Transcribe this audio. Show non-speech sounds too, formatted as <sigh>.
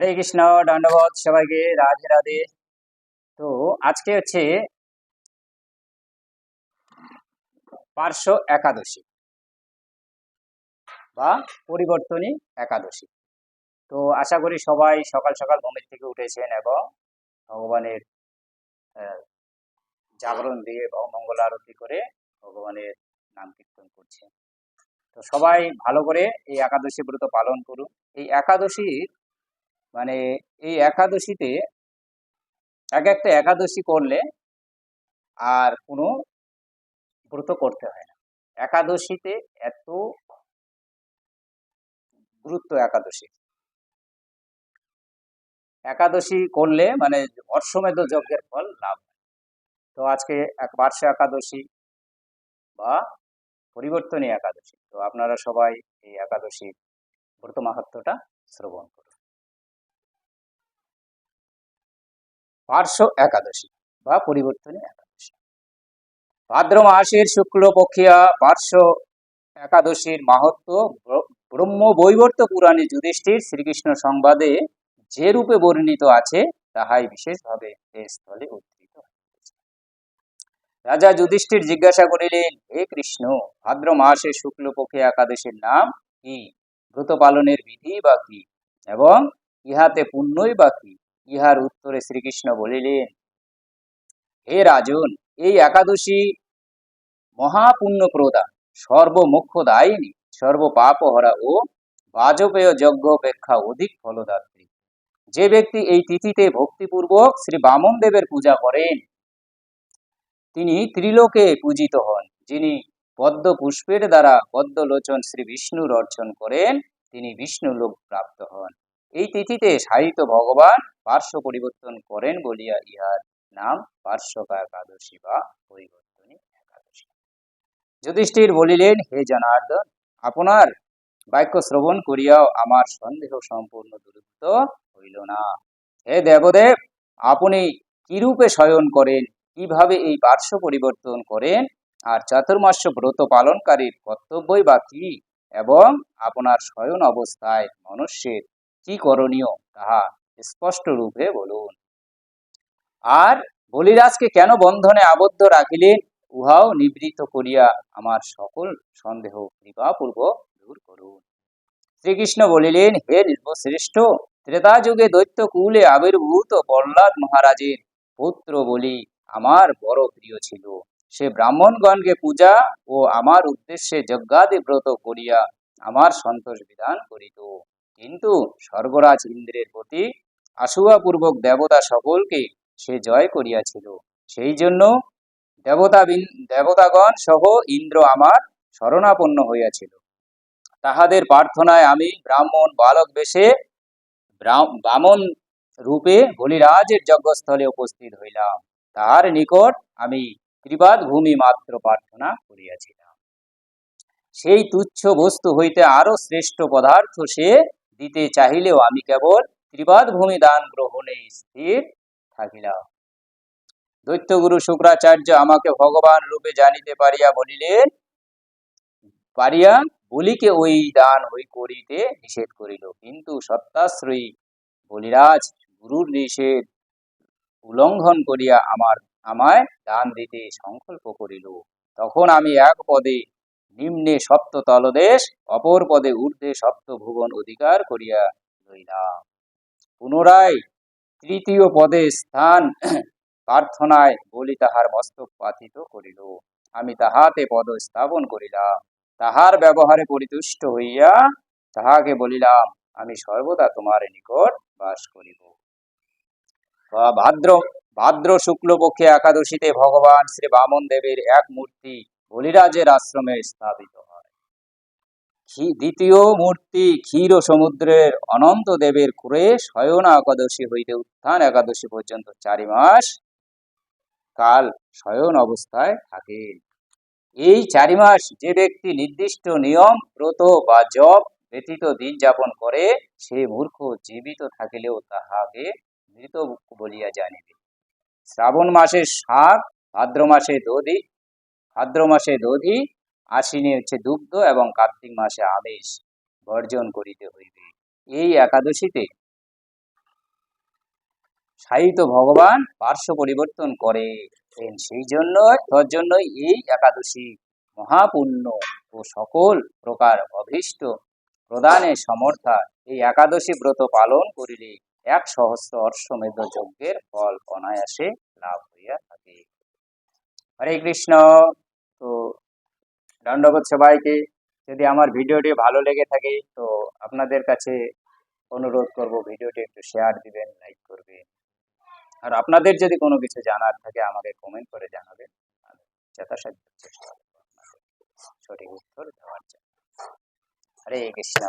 হরে কৃষ্ণ, দণ্ডবোধ, সবাইকে রাধে রাধে। তো আজকে হচ্ছে পার্শ্ব একাদশী বা পরিবর্তনী একাদশী। তো আশা করি সবাই সকাল সকাল ঘুমের থেকে উঠেছেন এবং ভগবানের জাগরণ দিয়ে মঙ্গল আরতি করে ভগবানের নাম কীর্তন করছেন। তো সবাই ভালো করে এই একাদশী ব্রত পালন করুন। এই একাদশীর মানে এই একাদশীতে এক একটা একাদশী করলে আর কোনো ব্রত করতে হয় না। একাদশীতে এত গুরুত্ব একাদশী। একাদশী করলে মানে অশ্বমেধ যজ্ঞের ফল লাভ। তো আজকে এক পার্শ্ব একাদশী বা পরিবর্তনী একাদশী। তো আপনারা সবাই এই একাদশীর ব্রত মাহাত্মটা শ্রবণ করুন। পার্শ্ব একাদশী বা পরিবর্তনী একাদশী। ভাদ্র মাসের শুক্লপক্ষিয়া পার্শ্ব একাদশীর মাহাত্ম ব্রহ্ম বৈবর্ত পুরাণে যুধিষ্ঠির শ্রীকৃষ্ণ সংবাদে যে রূপে বর্ণিত আছে, তাহাই বিশেষভাবে এ স্থলে উদ্ধৃত। রাজা যুধিষ্ঠির জিজ্ঞাসা করিলেন, হে কৃষ্ণ, ভাদ্র মাসে শুক্লপক্ষে একাদশীর নাম কি? ব্রত পালনের বিধি বা কি? এবং ইহাতে পুণ্যই বা কি? ইহার উত্তরে শ্রীকৃষ্ণ বলিলেন, হে রাজন, এই একাদশী মহাপুণ্য প্রদান সর্বমুখ্য দায়িনী সর্বপাপহরা ও বাজপেয় যজ্ঞ অপেক্ষা অধিক ফলদাত্রী। যে ব্যক্তি এই তিথিতে ভক্তিপূর্বক শ্রী বামন দেবের পূজা করেন, তিনি ত্রিলোকে পূজিত হন, যিনি পদ্ম পুষ্পের দ্বারা পদ্মলোচন শ্রী বিষ্ণুর অর্চন করেন, তিনি বিষ্ণু লোক প্রাপ্ত হন। এই তিথিতে সাহিত্য ভগবান পার্শ্ব পরিবর্তন করেন বলিয়া ইহার নাম পার্শ্বকা একাদশী বা পরিবর্তনী একাদশী। যুধিষ্ঠির বলিলেন, হে জনার্দন, আপনার বাক্য শ্রবণ করিয়াও আমার সন্দেহ সম্পূর্ণ দূরত্ব হইল না। হে দেবদেব, আপনি কিরূপে শয়ন করেন? কীভাবে এই পার্শ্ব পরিবর্তন করেন? আর চাতুর্মাস্য ব্রত পালনকারীর কর্তব্যই বা কি? এবং আপনার শয়ন অবস্থায় মনুষ্যের কি করণীয়? তাহা স্পষ্ট রূপে বলুন। আর বলিরাজকে কেন বন্ধনে আবদ্ধ রাখিলেন? উহাও নিবৃত করিয়া আমার সকল সন্দেহ কৃপাপূর্বক দূর করুন। শ্রীকৃষ্ণ বলিলেন, হে নির্বশ্রেষ্ঠ ত্রেতা যুগে দৈত্য কুলে আবির্ভূত প্রহ্লাদ মহারাজের পুত্র বলি আমার বড় প্রিয় ছিল। সে ব্রাহ্মণগণকে পূজা ও আমার উদ্দেশ্যে যজ্ঞাদি ব্রত করিয়া আমার সন্তোষ বিধান করিত। কিন্তু স্বর্গরাজ ইন্দ্রের প্রতি আশুয়াপূর্বক দেবতা সকলকে সে জয় করিয়াছিল। সেই জন্য দেবতা দেবতাগণ সহ ইন্দ্র আমার শরণাপন্ন হইয়াছিল। তাহাদের প্রার্থনায় আমি ব্রাহ্মণ বালক বেশে ব্রা- বামন রূপে বলিরাজের যজ্ঞস্থলে উপস্থিত হইলাম। তাহার নিকট আমি ত্রিবাদ ভূমি মাত্র প্রার্থনা করিয়াছিলাম। সেই তুচ্ছ বস্তু হইতে আরও শ্রেষ্ঠ পদার্থ সে দিতে চাহিলেও আমি কেবল ত্রিবাদ ভূমি দান গ্রহণে স্থির থাকিলাম। দৈত্যগুরু শুক্রাচার্য আমাকে ভগবান রূপে জানিতে পারিয়া বলিলেন, পারিয়া, বলিকে ওই দান ওই করিতে নিষেধ করিল। কিন্তু সত্যাশ্রয়ী বলিরাজ গুরুর নিষেধ উল্লঙ্ঘন করিয়া আমার, আমায় দান দিতে সংকল্প করিল। তখন আমি এক পদে নিম্নে সপ্ত তলদেশ, অপর পদে ঊর্ধ্বে সপ্ত ভুবন অধিকার করিয়া লইলাম। পুনরায় তৃতীয় পদে স্থান <clears throat> প্রার্থনায় বলি তাহার মস্তক পাতিত করিল। আমি তাহাতে পদ স্থাপন করিলাম। তাহার ব্যবহারে পরিতুষ্ট হইয়া তাহাকে বলিলাম, আমি সর্বদা তোমার নিকট বাস করিব। ভাদ্র ভাদ্র শুক্লপক্ষে একাদশীতে ভগবান শ্রী বামন দেবের এক মূর্তি বলিরাজের আশ্রমে স্থাপিত হয়। দ্বিতীয় মূর্তি ক্ষীর সমুদ্রের অনন্ত দেবের কুরে শয়ন একাদশী হইতে উত্থান একাদশী পর্যন্ত চারি মাস কাল শয়ন অবস্থায় থাকেন এই চারি মাস যে ব্যক্তি নির্দিষ্ট নিয়ম, ব্রত বা জপ ব্যতীত দিন যাপন করে, সে মূর্খ জীবিত থাকিলেও তাহাকে মৃত বলিয়া জানিবে। শ্রাবণ মাসে শাক ভাদ্র মাসে দধি ভাদ্র মাসে দধি, আশ্বিনী হচ্ছে দুগ্ধ এবং কার্তিক মাসে আমিষ বর্জন করিতে হইবে। এই একাদশীতে সাহিত্য ভগবান পার্শ্ব পরিবর্তন করে সেই জন্য তোর জন্য এই একাদশী মহাপুণ্য ও সকল প্রকার অভীষ্ট প্রদানে সমর্থা। এই একাদশী ব্রত পালন করিলে এক সহস্র অশ্বমেধ যজ্ঞের ফল অনায়াসে লাভ হইয়া থাকে। হরে কৃষ্ণ। তো দণ্ডবোধ সবাইকে। যদি আমার ভিডিওটি ভালো লেগে থাকে, তো আপনাদের কাছে অনুরোধ করব ভিডিওটি একটু শেয়ার দিবেন লাইক করবেন। আর আপনাদের যদি কোনো কিছু জানার থাকে, আমাকে কমেন্ট করে জানাবেন। যথাসাধ্য চেষ্টা করব সঠিক উত্তর দেওয়ার জন্য। হরে কৃষ্ণ।